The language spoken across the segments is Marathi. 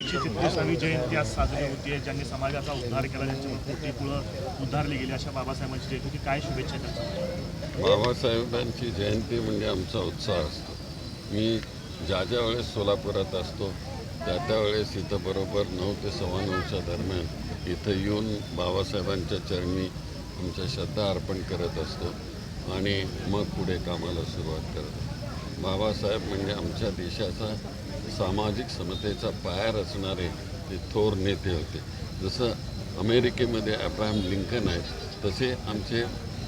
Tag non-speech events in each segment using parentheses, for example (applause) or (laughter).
एकशे जयंती आज साजरी होती आहे ज्यांनी समाजाचा उद्धार केला ज्यांच्यावर पोटीपुळं उद्धारली गेली अशा बाबासाहेबांची जयंती काय शुभेच्छा त्यांच्या बाबासाहेबांची जयंती म्हणजे आमचा उत्साह असतो. मी ज्या ज्या वेळेस सोलापुरात असतो त्या त्यावेळेस इथं बरोबर नऊ ते सव्वा नऊच्या दरम्यान इथं येऊन बाबासाहेबांच्या चरणी आमच्या श्रद्धा अर्पण करत असतो आणि मग पुढे कामाला सुरुवात करतो बाबासाहेब म्हणजे आमच्या देशाचा सामाजिक समतेचा पाया रचणारे ते थोर नेते होते. जसं अमेरिकेमध्ये अब्राहम लिंकन आहेत तसे आमचे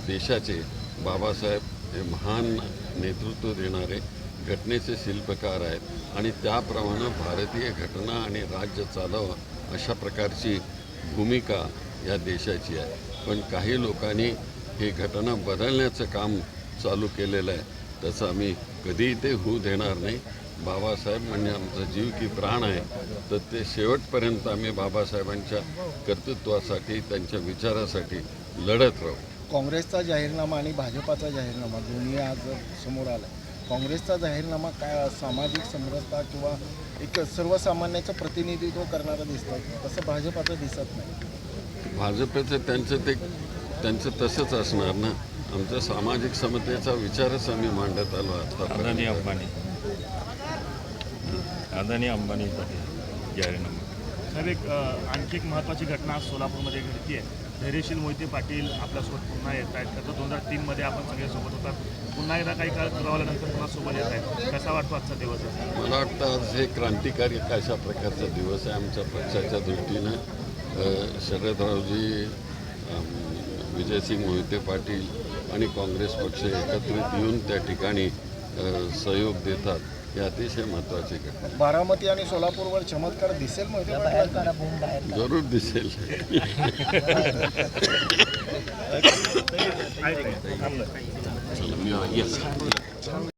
देशाचे बाबासाहेब हे महान नेतृत्व देणारे घटनेचे शिल्पकार आहेत आणि त्याप्रमाणे भारतीय घटना आणि राज्य चालवं अशा प्रकारची भूमिका या देशाची आहे. पण काही लोकांनी ही घटना बदलण्याचं काम चालू केलेलं आहे. तसं आम्ही कधीही ते होऊ देणार नाही. बाबासाहेब म्हणजे आमचा जीव की प्राण आहे. तर ते शेवटपर्यंत आम्ही बाबासाहेबांच्या कर्तृत्वासाठी त्यांच्या विचारासाठी लढत राहू. काँग्रेसचा जाहीरनामा आणि भाजपाचा जाहीरनामा दोन्ही आज समोर आला काँग्रेसचा जाहीरनामा काय सामाजिक समरसता किंवा एक सर्वसामान्याचं प्रतिनिधित्व करणारं दिसतं तसं भाजपाचं दिसत नाही. भाजपचं त्यांचं ते त्यांचं तसंच असणार ना. आमच्या सामाजिक समतेचा विचारच आम्ही मांडत आलो आता अदानी अंबानी. अदानी जाहीरनामा साहेब एक आणखी एक महत्त्वाची घटना आज सोलापूरमध्ये घडती आहे धैर्यशील मोहिते पाटील आपल्यासोबत पुन्हा येत आहेत. त्याचं दोन हजार तीनमध्ये आपण सगळे सोबत होतात. पुन्हा एकदा काही काळ दुरावल्यानंतर पुन्हा सोबत येत आहेत. कसा वाटतो आजचा दिवस? मला वाटतं आज हे क्रांतिकारी अशा प्रकारचा दिवस आहे आमच्या पक्षाच्या दृष्टीनं. शरदरावजी विजयसिंग मोहिते पाटील आणि काँग्रेस पक्ष एकत्रित येऊन त्या ठिकाणी सहयोग देतात. हे अतिशय महत्त्वाची घटना बारामती आणि सोलापूरवर चमत्कार दिसेल मोहिते? जरूर दिसेल. (laughs)